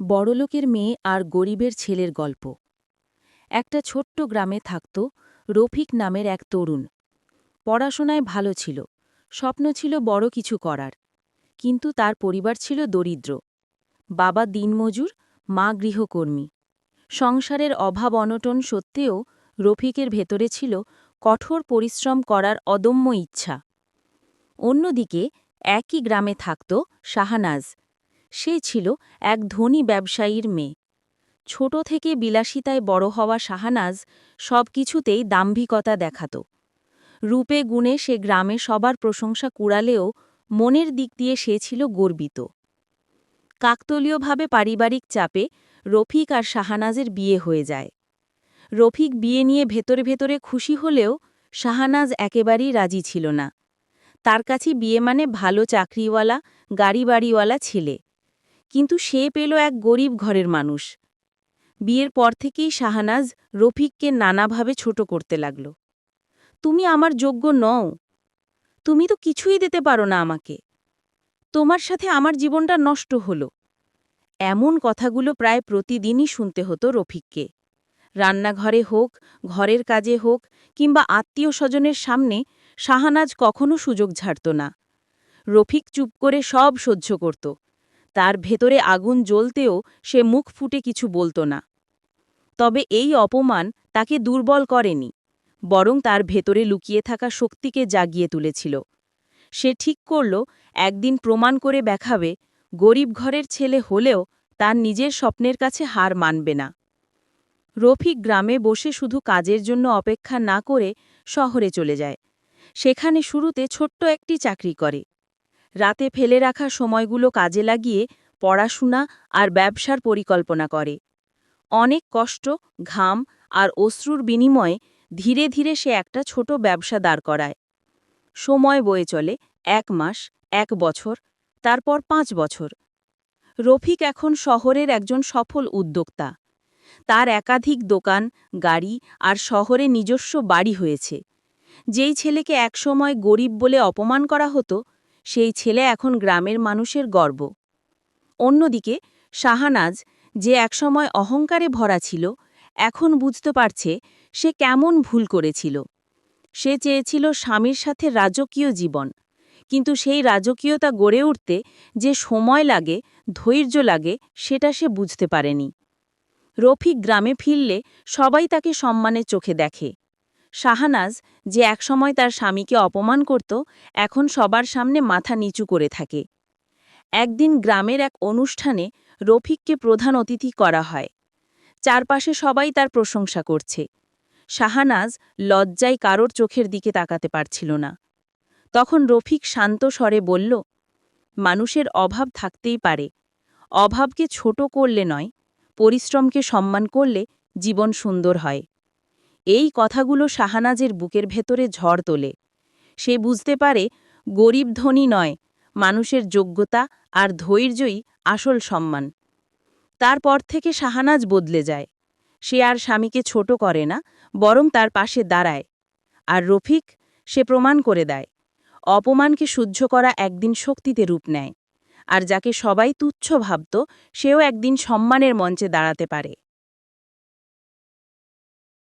বড়লোকের মেয়ে আর গরিবের ছেলের গল্প। একটা ছোট্ট গ্রামে থাকত রফিক নামের এক তরুণ। পড়াশোনায় ভালো ছিল, স্বপ্ন ছিল বড় কিছু করার। কিন্তু তার পরিবার ছিল দরিদ্র। বাবা দিনমজুর, মা গৃহকর্মী। সংসারের অভাব অনটন সত্ত্বেও রফিকের ভেতরে ছিল কঠোর পরিশ্রম করার অদম্য ইচ্ছা। অন্যদিকে একই গ্রামে থাকত শাহানাজ সে ছিল এক ধনী ব্যবসায়ীর মেয়ে। ছোট থেকে বিলাসিতায় বড় হওয়া শাহানাজ সব কিছুতেই দাম্ভিকতা দেখাত। রূপে গুণে সে গ্রামে সবার প্রশংসা কুড়ালেও মনের দিক দিয়ে সে ছিল গর্বিত। কাকতলীয়ভাবে পারিবারিক চাপে রফিক আর শাহানাজের বিয়ে হয়ে যায়। রফিক বিয়ে নিয়ে ভেতরে ভেতরে খুশি হলেও শাহানাজ একেবারেই রাজি ছিল না। তার কাছে বিয়ে মানে ভালো চাকরিওয়ালা গাড়ি বাড়িওয়ালা ছেলে। কিন্তু সে পেল এক গরিব ঘরের মানুষ। বিয়ের পর থেকেই শাহানাজ রফিককে নানাভাবে ছোট করতে লাগল। তুমি আমার যোগ্য নও। তুমি তো কিছুই দিতে পারো না আমাকে। তোমার সাথে আমার জীবনটা নষ্ট হল। এমন কথাগুলো প্রায় প্রতিদিনই শুনতে হতো রফিককে। রান্নাঘরে হোক, ঘরের কাজে হোক, কিংবা আত্মীয় স্বজনের সামনে শাহানাজ কখনো সুযোগ ছাড়ত না। রফিক চুপ করে সব সহ্য করত। তার ভেতরে আগুন জ্বলতেও সে মুখ ফুটে কিছু বলতো না। তবে এই অপমান তাকে দুর্বল করেনি, বরং তার ভেতরে লুকিয়ে থাকা শক্তিকে জাগিয়ে তুলেছিল। সে ঠিক করল, একদিন প্রমাণ করে দেখাবে, গরিব ঘরের ছেলে হলেও তার নিজের স্বপ্নের কাছে হার মানবে না। রফিক গ্রামে বসে শুধু কাজের জন্য অপেক্ষা না করে শহরে চলে যায়। সেখানে শুরুতে ছোট্ট একটি চাকরি করে। রাতে ফেলে রাখা সময়গুলো কাজে লাগিয়ে পড়াশোনা আর ব্যবসার পরিকল্পনা করে। অনেক কষ্ট, ঘাম আর অশ্রুর বিনিময়ে ধীরে ধীরে সে একটা ছোট ব্যবসা দাঁড় করায়। সময় বয়ে চলে, এক মাস, এক বছর, তারপর পাঁচ বছর। রফিক এখন শহরের একজন সফল উদ্যোক্তা। তার একাধিক দোকান, গাড়ি আর শহরে নিজস্ব বাড়ি হয়েছে। যেই ছেলেকে একসময় গরিব বলে অপমান করা হতো সেই ছেলে এখন গ্রামের মানুষের গর্ব। অন্যদিকে, শাহানাজ যে একসময় অহংকারে ভরা ছিল, এখন বুঝতে পারছে সে কেমন ভুল করেছিল। সে চেয়েছিল স্বামীর সাথে রাজকীয় জীবন, কিন্তু সেই রাজকীয়তা গড়ে উঠতে যে সময় লাগে, ধৈর্য লাগে, সেটা সে বুঝতে পারেনি। রফিক গ্রামে ফিরলে সবাই তাকে সম্মানের চোখে দেখে। শাহানাজ, যে একসময় তার স্বামীকে অপমান করত, এখন সবার সামনে মাথা নিচু করে থাকে। একদিন গ্রামের এক অনুষ্ঠানে রফিককে প্রধান অতিথি করা হয়। চারপাশে সবাই তার প্রশংসা করছে। শাহানাজ লজ্জায় কারোর চোখের দিকে তাকাতে পারছিল না। তখন রফিক শান্ত স্বরে বলল, মানুষের অভাব থাকতেই পারে। অভাবকে ছোট করলে নয়, পরিশ্রমকে সম্মান করলে জীবন সুন্দর হয়। এই কথাগুলো শাহানাজের বুকের ভেতরে ঝড় তোলে। সে বুঝতে পারে, গরিব ধনী নয়, মানুষের যোগ্যতা আর ধৈর্যই আসল সম্মান। তারপর থেকে শাহানাজ বদলে যায়। সে আর স্বামীকে ছোট করে না, বরং তার পাশে দাঁড়ায়। আর রফিক, সে প্রমাণ করে দেয়। অপমানকে সহ্য করা একদিন শক্তিতে রূপ নেয়। আর যাকে সবাই তুচ্ছ ভাবত, সেও একদিন সম্মানের মঞ্চে দাঁড়াতে পারে।